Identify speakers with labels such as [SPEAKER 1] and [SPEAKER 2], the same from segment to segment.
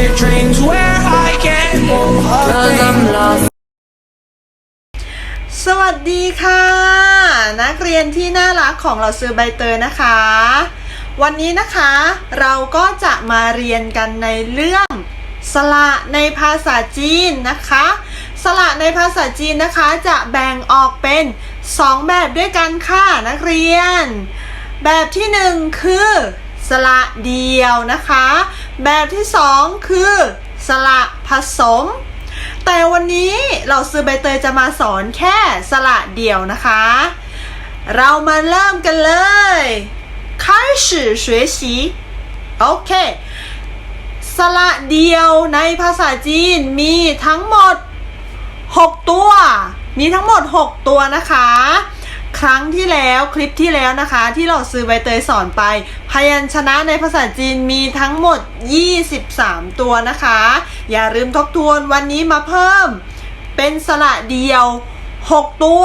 [SPEAKER 1] Lucid dreams where I can't move a
[SPEAKER 2] Cause I'm
[SPEAKER 1] thing.
[SPEAKER 2] lost
[SPEAKER 3] สวัสดีค่ะ นักเรียนที่น่ารักของเราซื้อใบเตยนะคะ วันนี้นะคะเราก็จะมาเรียนกันในเรื่องสระในภาษาจีนนะคะ สระในภาษาจีนนะคะจะแบ่งออกเป็น 2 แบบด้วยกันค่ะนักเรียน แบบที่ 1 คือ สระเดียวนะคะ แบบที่ 2 คือ สระผสม แต่วันนี้เราซื้อใบเตยจะมาสอนแค่สระเดี่ยวนะคะ เรามาเริ่มกันเลย开始学习โอเค สระเดียวในภาษาจีนมีทั้งหมด 6 ตัว มีทั้งหมด 6 ตัวนะคะ ครั้งที่แล้วคลิปที่แล้วนะคะ ที่เราซื้อใบเตยสอนไป พยัญชนะในภาษาจีนมีทั้งหมด 23 ตัวนะคะ อย่าลืมทบทวนวันนี้มาเพิ่ม เป็นสระเดียว 6 ตัว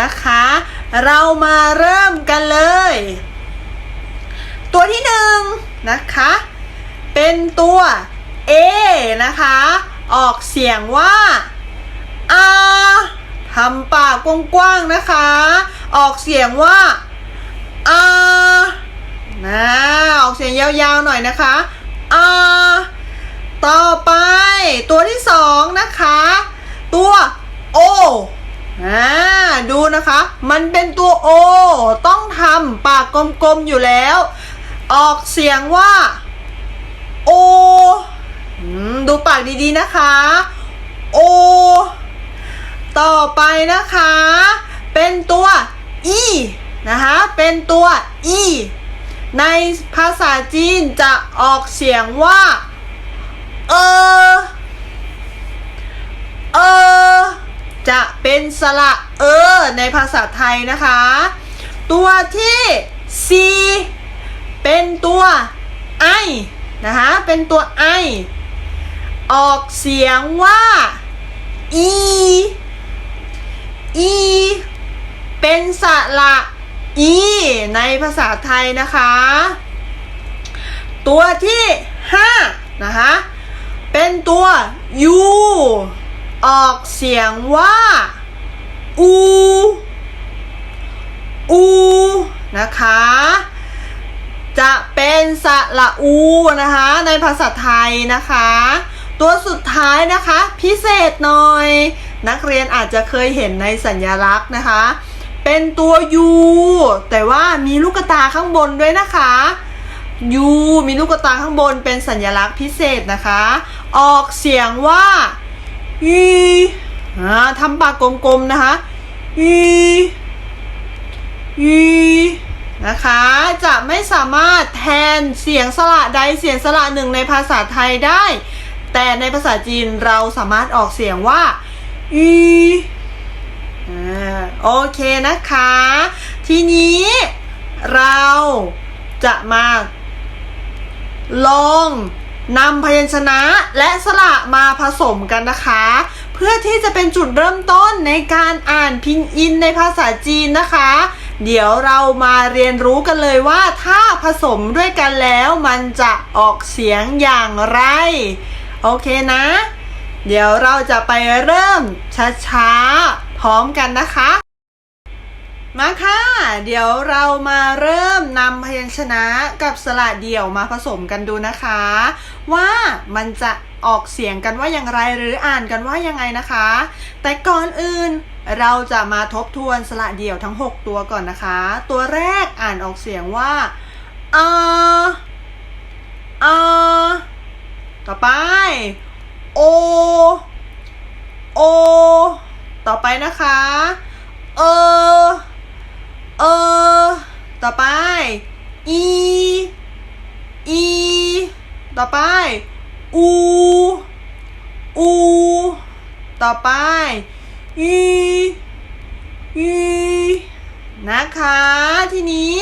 [SPEAKER 3] นะคะ เรามาเริ่มกันเลย ตัวที่หนึ่งนะคะ เป็นตัว A นะคะ ออกเสียงว่าอา ทำปากกว้างๆนะคะ ออกเสียงว่าอานะออกเสียงยาวๆหน่อยนะคะอาต่อไป ตัวที่สองนะคะ ตัว O อ่าดูนะคะ มันเป็นตัว O ต้องทำปากกลมๆอยู่แล้ว ออกเสียงว่าโอดูปากดีๆนะคะ โอ ต่อไปนะคะ เป็นตัว อีนะคะ เป็นตัว อีในภาษาจีนจะออกเสียงว่า เออ เออ จะเป็นสระเออ ในภาษาไทยนะคะ ตัวที่ C เป็นตัวไอนะคะ เป็นตัวไอ ออกเสียงว่าอี อี เป็นสระอี ในภาษาไทยนะคะ ตัวที่5นะคะ เป็นตัวยูออกเสียงว่า อู อู นะคะ จะเป็นสระอูนะคะ ในภาษาไทยนะคะ ตัวสุดท้ายนะคะ พิเศษหน่อย นักเรียนอาจจะเคยเห็นในสัญลักษณ์นะคะ เป็นตัวยูแต่ว่ามีลูกตาข้างบนด้วยนะคะยูมีลูกตาข้างบนเป็นสัญลักษณ์พิเศษนะคะ ออกเสียงว่ายีทำปากกลมๆนะคะยียีนะคะ จะไม่สามารถแทนเสียงสระใดเสียงสระหนึ่งในภาษาไทยได้ แต่ในภาษาจีนเราสามารถออกเสียงว่า อีอ่าโอเคนะคะ ทีนี้เราจะมาลองนำพยัญชนะและสระมาผสมกันนะคะ เพื่อที่จะเป็นจุดเริ่มต้นในการอ่านพินอินในภาษาจีนนะคะ เดี๋ยวเรามาเรียนรู้กันเลยว่าถ้าผสมด้วยกันแล้วมันจะออกเสียงอย่างไร โอเคนะ เดี๋ยวเราจะไปเริ่มช้าๆ พร้อมกันนะคะ มาค่ะ เดี๋ยวเรามาเริ่มนำพยัญชนะกับสระเดี่ยวมาผสมกันดูนะคะ ว่ามันจะออกเสียงกันว่าอย่างไรหรืออ่านกันว่ายังไงนะคะ แต่ก่อนอื่นเราจะมาทบทวนสระเดี่ยวทั้ง 6 ตัวก่อนนะคะ ตัวแรกอ่านออกเสียงว่าอาอาต่อไป โอ โอ ต่อไปนะคะ เออ เออ ต่อไป อี อี ต่อไป อู อู ต่อไปอีอีนะคะ ทีนี้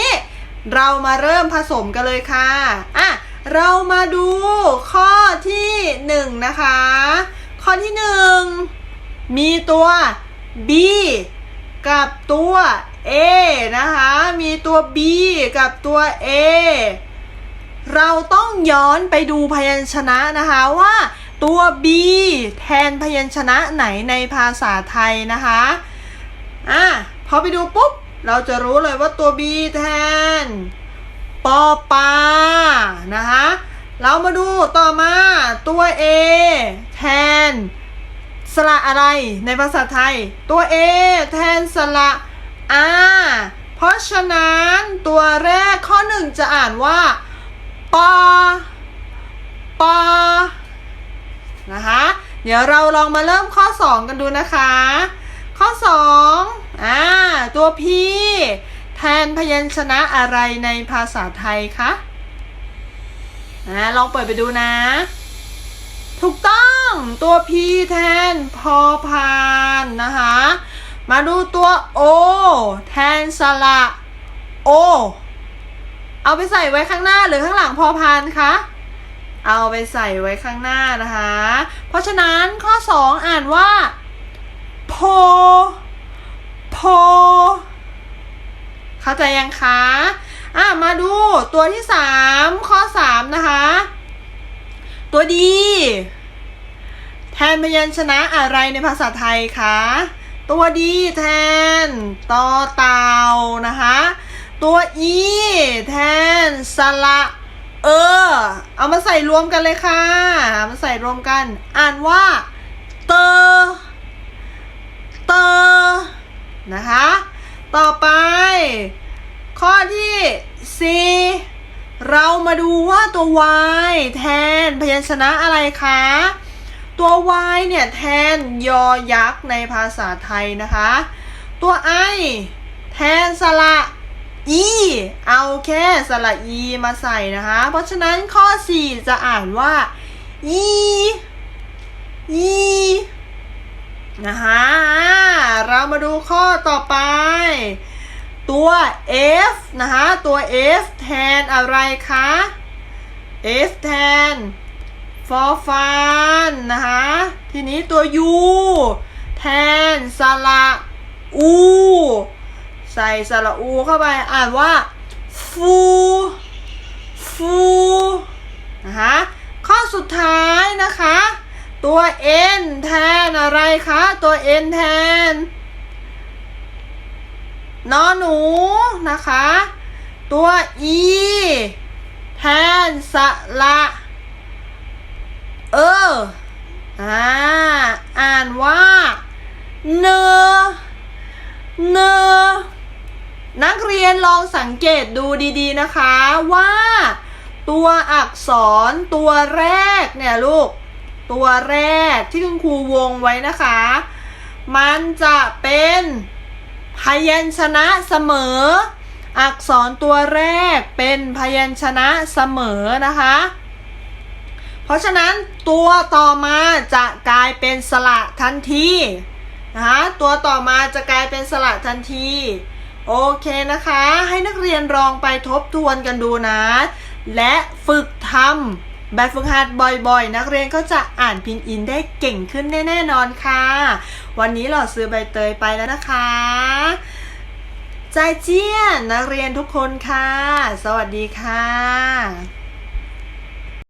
[SPEAKER 3] เรามาเริ่มผสมกันเลยค่ะ อะ เรามาดูข้อที่หนึ่งนะคะ ข้อที่หนึ่งมีตัว B กับตัว A นะคะ มีตัว B กับตัว A เราต้องย้อนไปดูพยัญชนะนะคะว่าตัว B แทนพยัญชนะไหนในภาษาไทยนะคะ อะ พอไปดูปุ๊บ เราจะรู้เลยว่าตัว B แทน ปอปา เรามาดูต่อมาตัว A แทน สระอะไรในภาษาไทย ตัว A แทนสระอาเพราะฉะนั้นตัวแรกข้อหนึ่งจะอ่านว่าปอปอนะคะเดี๋ยวเราลองมาเริ่มข้อ 2 กันดูนะคะ ข้อ2อ่าตัว P แทนพยัญชนะอะไรในภาษาไทยคะ อ่าลองเปิดไปดูนะ ถูกต้องตัว P แทนพอพานนะคะ มาดูตัว O แทนสระ O เอาไปใส่ไว้ข้างหน้าหรือข้างหลังพอพานคะ เอาไปใส่ไว้ข้างหน้านะคะ เพราะฉะนั้นข้อ 2 อ่านว่าโพโพเข้าใจยังคะ อะมาดูตัวที่3ข้อ3นะคะ ตัวดี แทนพยัญชนะอะไรในภาษาไทยคะ ตัวดีแทนต่อเต่านะคะ ตัวอีแทนสระเออ เอามาใส่รวมกันเลยค่ะ มาใส่รวมกัน อ่านว่า เตอ เตอ นะคะ ต่อไป ข้อที่ 4 เรามาดูว่าตัว y แทน พยัญชนะอะไรคะ ตัว y เนี่ยแทนยอยักษ์ในภาษาไทยนะคะ ตัว i แทนสระ e เอาแค่สระ e มาใส่นะคะ เพราะฉะนั้นข้อ 4 จะอ่านว่า e e นะคะเรามาดูข้อต่อไป ตัว f นะคะ ตัว f แทนอะไรคะ f แทนฟอฟันนะคะ ทีนี้ตัว u แทนสระอู ใส่สระอูเข้าไป อ่านว่าฟูฟูนะคะข้อสุดท้ายนะคะ ตัว n แทนอะไรคะ ตัว n แทนนอหนูนะคะ ตัว e แทนสระเอออ่าอ่านว่าเนอเนอนักเรียนลองสังเกตดูดีๆนะคะว่าตัวอักษรตัวแรกเนี่ยลูก ตัวแรกที่คุณครูวงไว้นะคะ มันจะเป็นพยัญชนะเสมอ อักษรตัวแรกเป็นพยัญชนะเสมอนะคะ เพราะฉะนั้นตัวต่อมาจะกลายเป็นสระทันทีนะคะตัวต่อมาจะกลายเป็นสระทันที โอเคนะคะ ให้นักเรียนลองไปทบทวนกันดูนะ และฝึกทำแบบฝึกหัดบ่อยๆ นักเรียนก็จะอ่านพินอินได้เก่งขึ้นแน่ๆนอนค่ะ วันนี้เราซื้อใบเตยไปแล้วนะคะ ใจเจี้ยนนักเรียนทุกคนค่ะ สวัสดีค่ะ